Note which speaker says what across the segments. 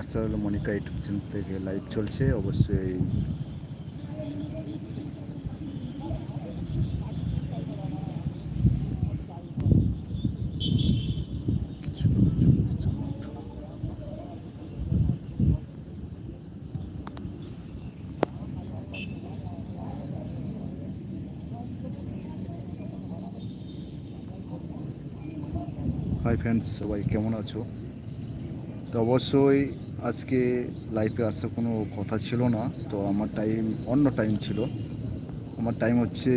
Speaker 1: আসার Monica YouTube channel থেকে live চলছে, অবশ্যই হাই ফ্রেন্ডস সবাই কেমন আছো? তো অবশ্যই আজকে লাইফে আসার কোনো কথা ছিল না, তো আমার টাইম অন্য টাইম ছিল। আমার টাইম হচ্ছে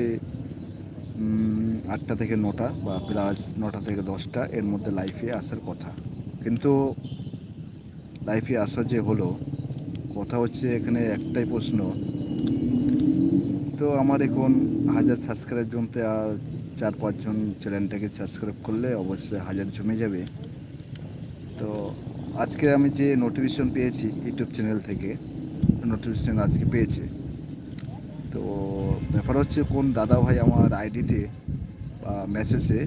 Speaker 1: আটটা থেকে নটা বা প্লাস নটা থেকে দশটা এর মধ্যে লাইফে আসার কথা। কিন্তু লাইফে আসা যে হলো, কথা হচ্ছে এখানে একটাই প্রশ্ন। তো আমার এখন হাজার সাবস্ক্রাইব জমতে আর চার পাঁচজন চ্যানেলটাকে সাবস্ক্রাইব করলে অবশ্যই হাজার জমে যাবে। তো আজকে আমি যে নোটিফিকেশন পেয়েছি ইউটিউব চ্যানেল থেকে নোটিফিকেশন আজকে পেয়েছে। তো ব্যাপার হচ্ছে কোন দাদা ভাই আমার আইডিতে বা মেসেজে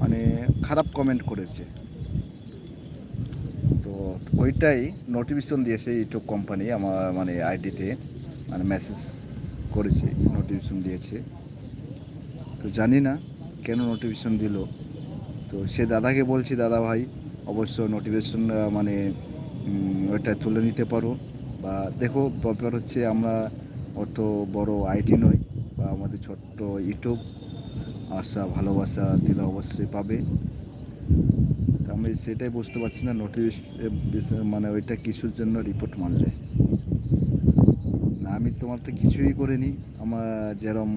Speaker 1: মানে খারাপ কমেন্ট করেছে। তো ওইটাই নোটিফিকেশন দিয়েছে ইউটিউব কোম্পানি আমার মানে আইডিতে মানে মেসেজ করেছে নোটিফিকেশন দিয়েছে। তো জানি না কেন নোটিফিকেশন দিল। তো সে দাদাকে বলছি দাদা ভাই অবশ্য নোটিফিকেশন মানে ওইটা তুলে নিতে পারো। বা দেখো, ব্যাপার হচ্ছে আমরা অত বড় আইডি নই, বা আমাদের ছোট্ট ইউটিউব আশা, ভালোবাসা দিলে অবশ্যই পাবে। তো আমি সেটাই বুঝতে পারছি না নোটিফিকেশন মানে ওইটা কিছুর জন্য রিপোর্ট মারলে। না, আমি তোমার তো কিছুই করিনি। আমার যেরম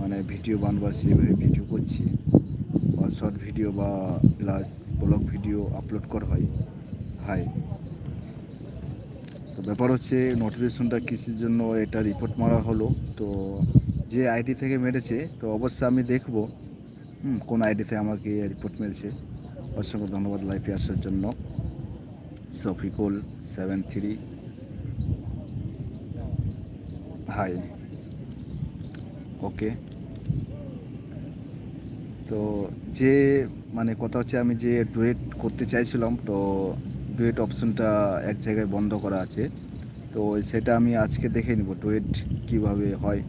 Speaker 1: মানে ভিডিও বানবার, সেভাবে ভিডিও করছি। শর্ট ভিডিও বা প্লাস ব্লগ ভিডিও আপলোড করা হয় হাই তো ব্যাপার হচ্ছে নোটিফিকেশনটা কিসের জন্য এটা রিপোর্ট মারা হলো তো যে আইডি থেকে মেরেছে তো অবশ্যই আমি দেখব হুম, কোন আইডিতে আমাকে রিপোর্ট মেরেছে। অসংখ্য ধন্যবাদ লাইফে আসার জন্য। Shafikul seven three hi okay তো যে মানে কথা হচ্ছে আমি যে ডুয়েট করতে চাইছিলাম, তো ডুয়েট অপশনটা এক জায়গায় বন্ধ করা আছে। তো সেটা আমি আজকে দেখে নিব ডুয়েট কীভাবে হয়।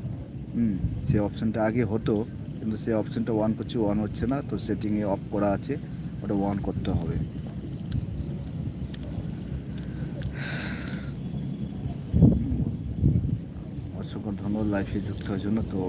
Speaker 1: হুম, সে অপশনটা আগে হতো, কিন্তু সে অপশনটা অন করছি অন হচ্ছে না, তো সেটিংয়ে অফ করা আছে, ওটা অন করতে হবে। অসংখ্য ধন্যবাদ লাইফে যুক্ত হওয়ার জন্য, তো